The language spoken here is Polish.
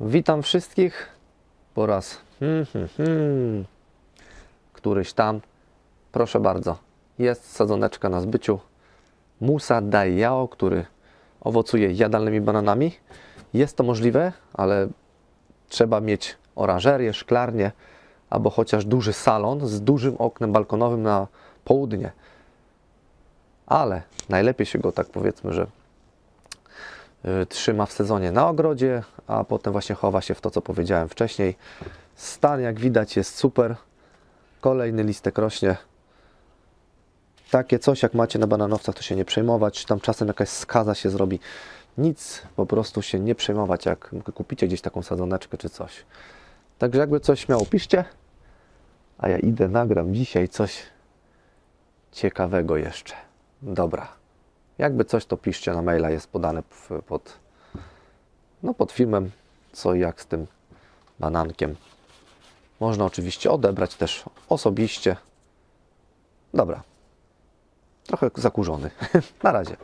Witam wszystkich po raz hmm, hmm, hmm, któryś tam. Proszę bardzo, jest sadzoneczka na zbyciu Musa Daiao, który owocuje jadalnymi bananami. Jest to możliwe, ale trzeba mieć oranżerię, szklarnię albo chociaż duży salon z dużym oknem balkonowym na południe. Ale najlepiej się go tak powiedzmy, że trzyma w sezonie na ogrodzie, a potem właśnie chowa się w to, co powiedziałem wcześniej. Stan, jak widać, jest super. Kolejny listek rośnie. Takie coś, jak macie na bananowcach, to się nie przejmować. Tam czasem jakaś skaza się zrobi. Nic, po prostu się nie przejmować, jak kupicie gdzieś taką sadzoneczkę czy coś. Także jakby coś śmiało piszcie, a ja idę, nagram dzisiaj coś ciekawego jeszcze. Dobra. Jakby coś, to piszcie na maila, jest podane pod, no pod filmem, co i jak z tym banankiem. Można oczywiście odebrać też osobiście. Dobra. Trochę zakurzony. na razie.